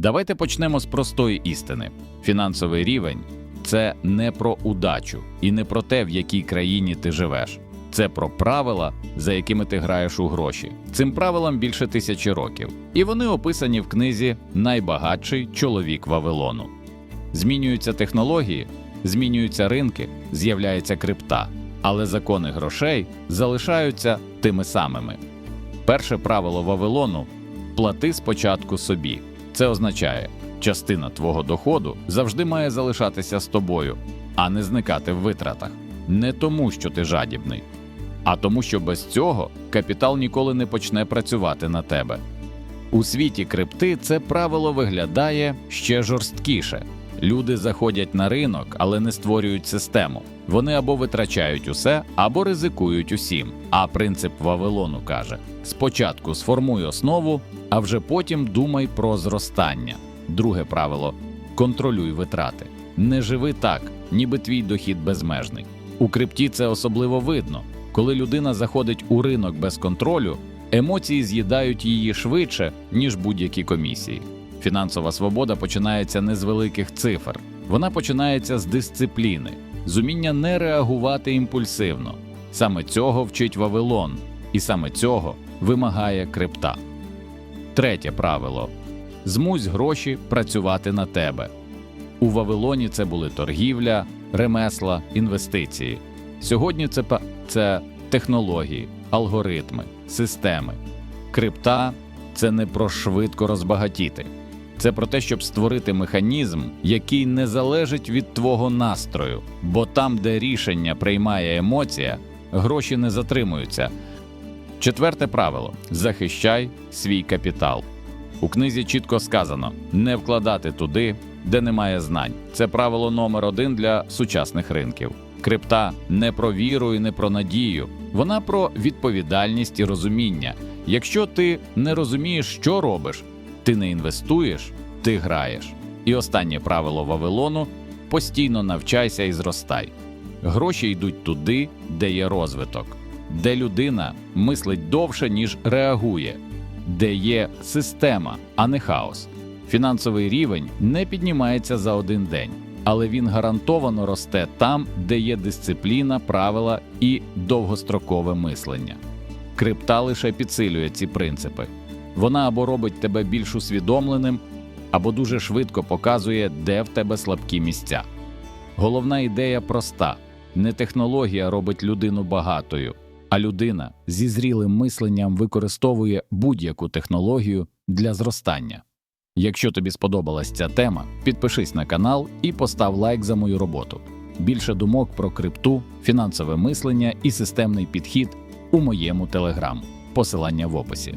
Давайте почнемо з простої істини: фінансовий рівень це не про удачу і не про те, в якій країні ти живеш. Це про правила, за якими ти граєш у гроші. Цим правилам більше тисячі років, і вони описані в книзі Найбагатший чоловік Вавилону. Змінюються технології, змінюються ринки, з'являється крипта, але закони грошей залишаються тими самими. Перше правило Вавилону плати спочатку собі. Це означає, частина твого доходу завжди має залишатися з тобою, а не зникати в витратах. Не тому, що ти жадібний, а тому, що без цього капітал ніколи не почне працювати на тебе. У світі крипти це правило виглядає ще жорсткіше. Люди заходять на ринок, але не створюють систему. Вони або витрачають усе, або ризикують усім. А принцип Вавилону каже: спочатку сформуй основу, а вже потім думай про зростання. Друге правило контролюй витрати. Не живи так, ніби твій дохід безмежний. У крипті це особливо видно. Коли людина заходить у ринок без контролю, емоції з'їдають її швидше, ніж будь-які комісії. Фінансова свобода починається не з великих цифр, вона починається з дисципліни, з уміння не реагувати імпульсивно. Саме цього вчить Вавилон, і саме цього вимагає крипта. Третє правило змусь гроші працювати на тебе. У Вавилоні це були торгівля, ремесла, інвестиції. Сьогодні це, це технології, алгоритми, системи. Крипта це не про швидко розбагатіти. Це про те, щоб створити механізм, який не залежить від твого настрою, бо там, де рішення приймає емоція, гроші не затримуються. Четверте правило захищай свій капітал. У книзі чітко сказано не вкладати туди, де немає знань. Це правило номер один для сучасних ринків. Крипта не про віру і не про надію. Вона про відповідальність і розуміння. Якщо ти не розумієш, що робиш, ти не інвестуєш, ти граєш. І останнє правило Вавилону постійно навчайся і зростай. Гроші йдуть туди, де є розвиток, де людина мислить довше, ніж реагує, де є система, а не хаос. Фінансовий рівень не піднімається за один день, але він гарантовано росте там, де є дисципліна, правила і довгострокове мислення. Крипта лише підсилює ці принципи. Вона або робить тебе більш усвідомленим, або дуже швидко показує, де в тебе слабкі місця. Головна ідея проста: не технологія робить людину багатою, а людина зі зрілим мисленням використовує будь-яку технологію для зростання. Якщо тобі сподобалась ця тема, підпишись на канал і постав лайк за мою роботу. Більше думок про крипту, фінансове мислення і системний підхід у моєму телеграм. Посилання в описі.